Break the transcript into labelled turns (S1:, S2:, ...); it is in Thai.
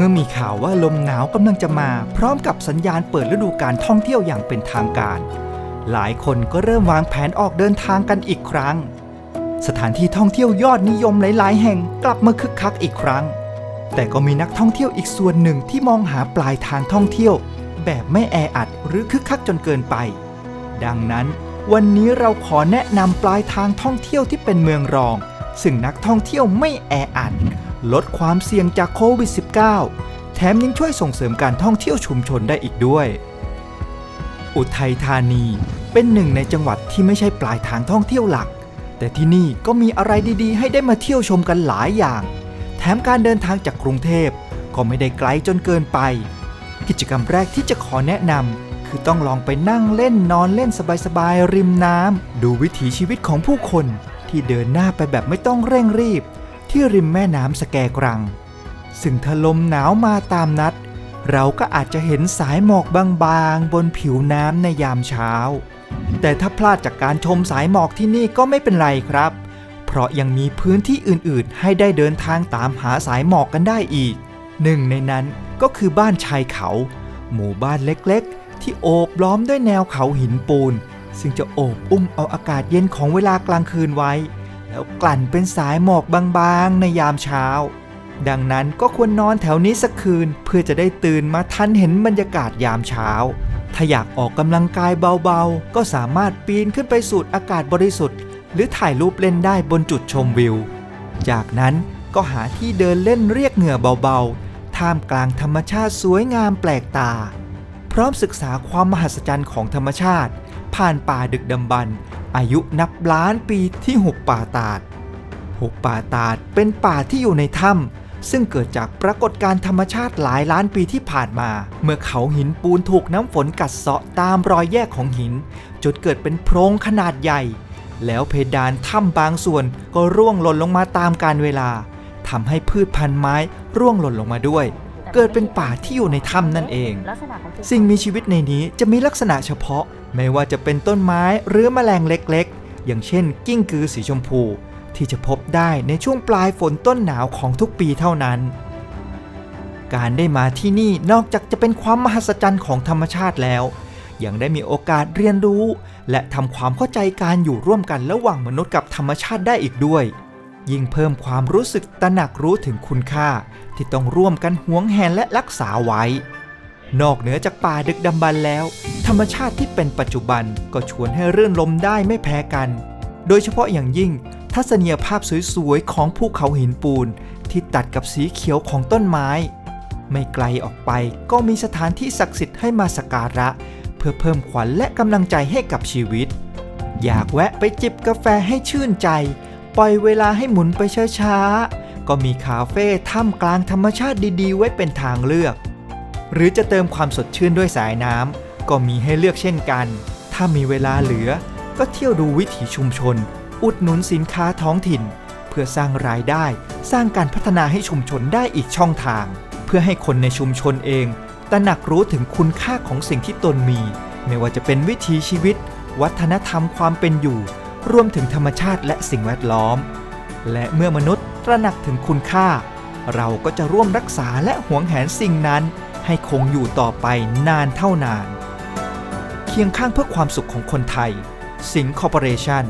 S1: เมื่อมีข่าวว่าลมหนาวกำลังจะมา พร้อมกับสัญญาณเปิดฤดูการท่องเที่ยวอย่างเป็นทางการ หลายคนก็เริ่มวางแผนออกเดินทางกันอีกครั้ง สถานที่ท่องเที่ยวยอดนิยมหลาย ๆ แห่งกลับมาคึกคักอีกครั้ง แต่ก็มีนักท่องเที่ยวอีกส่วนหนึ่งที่มองหาปลายทางท่องเที่ยว แบบไม่แออัดหรือคึกคักจนเกินไป ดังนั้น วันนี้เราขอแนะนำปลายทางท่องเที่ยวที่เป็นเมืองรอง ซึ่งนักท่องเที่ยวไม่แออัด ลดความเสี่ยงจากโควิด -19 แถมยังช่วยส่งเสริมการท่องเที่ยวชุมชนได้อีกด้วย อุทัยธานีเป็นหนึ่งในจังหวัดที่ไม่ใช่ปลายทางท่องเที่ยวหลัก แต่ที่นี่ก็มีอะไรดีๆ ให้ได้มาเที่ยวชมกันหลายอย่าง แถมการเดินทางจากกรุงเทพก็ไม่ได้ไกลจนเกินไป กิจกรรมแรกที่จะขอแนะนำคือต้องลองไปนั่งเล่นนอนเล่นสบายๆริมน้ำดูวิถีชีวิตของผู้คนที่เดินหน้าไปแบบไม่ต้องเร่งรีบ ที่ริมแม่น้ำสแกกรัง ซึ่งถ้าลมหนาวมาตามนัด เราก็อาจจะเห็นสายหมอกบางๆ บนผิวน้ำในยามเช้า แต่ถ้าพลาดจากการชมสายหมอกที่นี่ก็ไม่เป็นไรครับ เพราะยังมีพื้นที่อื่นๆ ให้ได้เดินทางตามหาสายหมอกกันได้อีก หนึ่งในนั้นก็คือบ้านชายเขา หมู่บ้านเล็กๆ ที่โอบล้อมด้วยแนวเขาหินปูนซึ่งจะโอบอุ้มเอาอากาศเย็นของเวลากลางคืนไว้ แล้วกลั่นเป็นสายหมอกบางๆ ในยามเช้า ดังนั้นก็ควรนอนแถวนี้สักคืนเพื่อจะได้ตื่นมาทันเห็นบรรยากาศยามเช้า ถ้าอยากออกกำลังกายเบาๆ ก็สามารถปีนขึ้นไปสูดอากาศบริสุทธิ์ หรือถ่ายรูปเล่นได้บนจุดชมวิว จากนั้นก็หาที่เดินเล่นเรียกเหงื่อเบาๆ ท่ามกลางธรรมชาติสวยงามแปลกตา พร้อมศึกษาความมหัศจรรย์ของธรรมชาติ ผ่านป่าดึกดำบรร อายุนับล้านปีที่หุบป่าตาดหุบป่าตาดเป็นป่าที่อยู่ในถ้ำซึ่งเกิดจากปรากฏการธรรมชาติหลายล้านปีที่ผ่านมา เมื่อเขาหินปูนถูกน้ำฝนกัดเซาะตามรอยแยกของหิน จนเกิดเป็นโพรงขนาดใหญ่ แล้วเพดานถ้ำบางส่วนก็ร่วงหล่นลงมาตามกาลเวลาทำให้พืชพันธุ์ไม้ร่วงหล่นลงมาด้วย เกิดเป็นป่าที่อยู่ในถ้ำนั่นเอง สิ่งมีชีวิตในนี้จะมีลักษณะเฉพาะ ไม่ว่าจะเป็นต้นไม้หรือแมลงเล็กๆ อย่างเช่น กิ้งกือสีชมพู ที่จะพบได้ในช่วงปลายฝนต้นหนาวของทุกปีเท่านั้น การได้มาที่นี่นอกจากจะเป็นความมหัศจรรย์ของธรรมชาติแล้ว ยังได้มีโอกาสเรียนรู้ และทำความเข้าใจการอยู่ร่วมกันระหว่างมนุษย์กับธรรมชาติได้อีกด้วย ยิ่งเพิ่มความรู้สึกตระหนักรู้ถึงคุณค่า ที่ต้องร่วมกันหวงแหนและรักษาไว้ นอกเหนือจากป่าดึกดำบรรพ์แล้ว ธรรมชาติที่เป็นปัจจุบันก็ชวนให้เรื่นลมได้ไม่แพ้กัน โดยเฉพาะอย่างยิ่ง ทัศนียภาพสวยๆของภูเขาหินปูน ที่ตัดกับสีเขียวของต้นไม้ ไม่ไกลออกไปก็มีสถานที่ศักดิ์สิทธิ์ให้มาสักการะ เพื่อเพิ่มขวัญและกำลังใจให้กับชีวิต อยากแวะไปจิบกาแฟให้ชื่นใจ ปล่อยเวลาให้หมุนไปช้าๆ ก็มีคาเฟ่ท่ามกลางธรรมชาติดีๆ ไว้เป็นทางเลือก หรือจะเติมความสดชื่นด้วยสายน้ำก็มีให้เลือกเช่นกัน ถ้ามีเวลาเหลือ ก็เที่ยวดูวิถีชุมชน อุดหนุนสินค้าท้องถิ่น เพื่อสร้างรายได้ สร้างการพัฒนาให้ชุมชนได้อีกช่องทาง เพื่อให้คนในชุมชนเองตระหนักรู้ถึงคุณค่าของสิ่งที่ตนมี ไม่ว่าจะเป็นวิถีชีวิต วัฒนธรรมความเป็นอยู่ รวมถึงธรรมชาติและสิ่งแวดล้อม และเมื่อมนุษย์ตระหนักถึงคุณค่า เราก็จะร่วมรักษาและหวงแหนสิ่งนั้น ให้คงอยู่ต่อไปนานเท่านาน เคียงข้างเพื่อความสุขของคนไทย สิงคอร์ปอเรชั่น